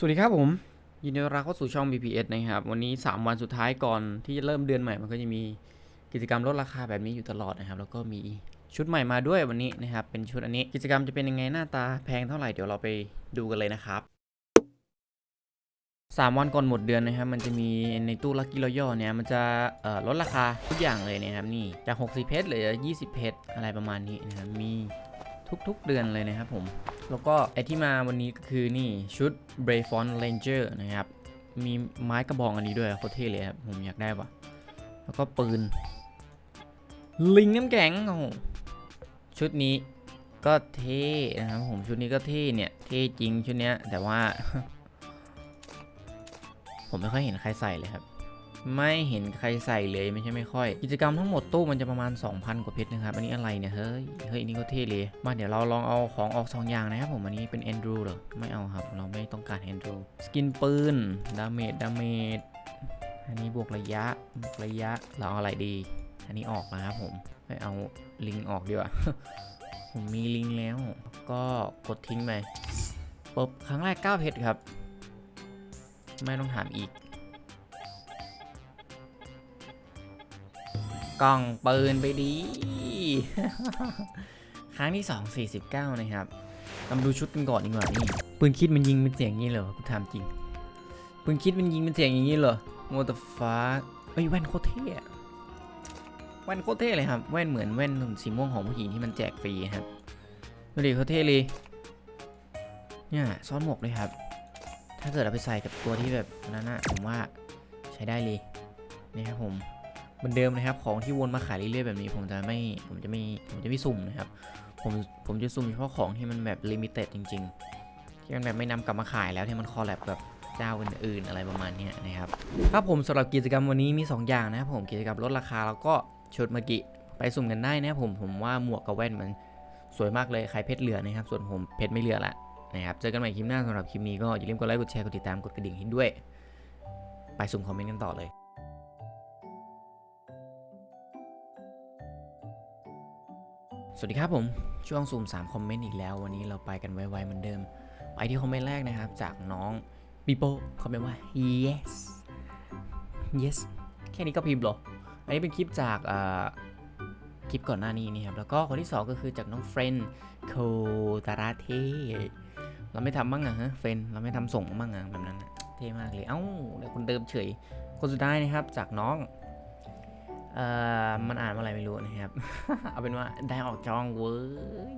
สวัสดีครับผม ยินดีต้อนรับเข้าสู่ช่อง BPS นะครับ วันนี้ 3 วันสุดท้ายก่อนที่จะเริ่มเดือนใหม่ มันก็จะมีกิจกรรมลดราคาแบบนี้อยู่ตลอดนะครับ แล้วก็มีชุดใหม่มาด้วยวันนี้นะครับ เป็นชุดอันนี้ กิจกรรมจะเป็นยังไงหน้าตาแพงเท่าไหร่เดี๋ยวเราไปดูกันเลยนะครับ 3 วันก่อนหมดเดือนนะครับ มันจะมีในตู้ลักกี้รอย่อเนี่ยมันจะลดราคาทุกอย่างเลยนะครับนี่จาก 60 เพชรเหลือ 20 เพชรอะไรประมาณนี้นะครับมี ทุกๆเดือนเลยนะครับผม แล้วก็ไอที่มาวันนี้ก็คือนี่ชุด b r a v o n Ranger นะครับ มีไม้กระบองอันนี้ด้วยโคตรเท่เลยครับ ผมอยากได้ว่ะแล้วก็ปืน ลิงน้ำแข็งโอ้โหชุดนี้ก็เท่นะครับผมชุดนี้ก็เท่เนี่ยเท่จริงชุดเนี้ยแต่ว่า ผมไม่ค่อยเห็นใครใส่เลยครับ ไม่เห็นใครใส่เลยไม่ใช่ไม่ค่อย กิจกรรมทั้งหมดตู้มันจะประมาณ 2,000 กว่าเพชรนะครับ อันนี้อะไรเนี่ย เฮ้ย เฮ้ยนี่ก็เท่เลยมาเดี๋ยวเราลองเอาของออก 2 อย่างนะครับผมอันนี้เป็นแอนดรูเหรอ ไม่เอาครับ เราไม่ต้องการแอนดรูสกินปืนดาเมจดาเมจอันนี้บวกระยะบวกระยะเราเอาอะไรดี อันนี้ออกนะครับผมไม่เอาลิงออกดีกว่าผมมีลิงแล้วก็กดทิ้งไปปุ๊บครั้งแรก9เพชรครับ ไม่ต้องถามอีก กล่องปืนไปดี ครั้งที่ 2 49 นะครับเรามาดูชุดกันก่อนดีกว่านี่ปืนคิดมันยิงเป็นเสียงอย่างนี้เหรอกูถามจริงปืนคิดมันยิงเป็นเสียงอย่างนี้เหรอโมตอร์ฟ้าเอ้ยแว่นโคตรเท่แว่นโคตรเท่เลยครับแว่นเหมือนแว่นสีม่วงของผู้หญิงที่มันแจกฟรีครับดูดิเขาเท่เลยเนี่ยซ้อนหมวกเลยครับ ถ้าเกิดเราไปใส่กับตัวที่แบบนั้นนะผมว่าใช้ได้เลยนี่ครับผม เหมือนเดิมนะครับ ของที่วนมาขายเรื่อยๆแบบนี้ผมจะไม่ผมจะไม่ผมจะไม่สุ่มนะครับผมผมจะสุ่มเฉพาะของที่มันแบบลิมิเต็ดจริง ๆ ที่มันแบบไม่นำกลับมาขายแล้วที่มันคอลแลบกับเจ้าอื่นๆอะไรประมาณนี้นะครับครับผมสำหรับกิจกรรมวันนี้มี 2 อย่างนะครับผมกิจกรรมลดราคาแล้วก็ชุดเมื่อกี้ไปสุ่มกันได้นะครับผมผมว่าหมวกกับแว่นมันสวยมากเลยใครเพชรเหลือนะครับ ส่วนผมเพชรไม่เหลือละนะครับเจอกันใหม่คลิปหน้าสำหรับคลิปนี้ก็อย่าลืมกดไลค์กดแชร์กดติดตามกดกระดิ่งให้ด้วย ไปสุ่มคอมเมนต์กันต่อเลย สวัสดีครับผม ช่วงซูม3คอมเมนต์อีกแล้ว วันนี้เราไปกันไวๆเหมือนเดิม ไปที่คอมเมนต์แรกนะครับ จากน้องปีโป้คอมเมนต์ว่า yes yes แค่นี้ก็พิมพ์หรอ อันนี้เป็นคลิปจากคลิปก่อนหน้านี้นี่ครับ แล้วก็คนที่ 2 ก็คือจากน้องเฟรนโคตาราเทเราไม่ทำบ้างอะฮะเฟรนเราไม่ทำส่งบ้างอะแบบนั้นเท่มากเลย เอ้าเดี๋ยวคนเดิมเฉย คนสุดท้ายนะครับจากน้อง เอ่อมันอ่านว่าอะไรไม่รู้นะครับ เอาเป็นว่าได้ออกจองเว้ย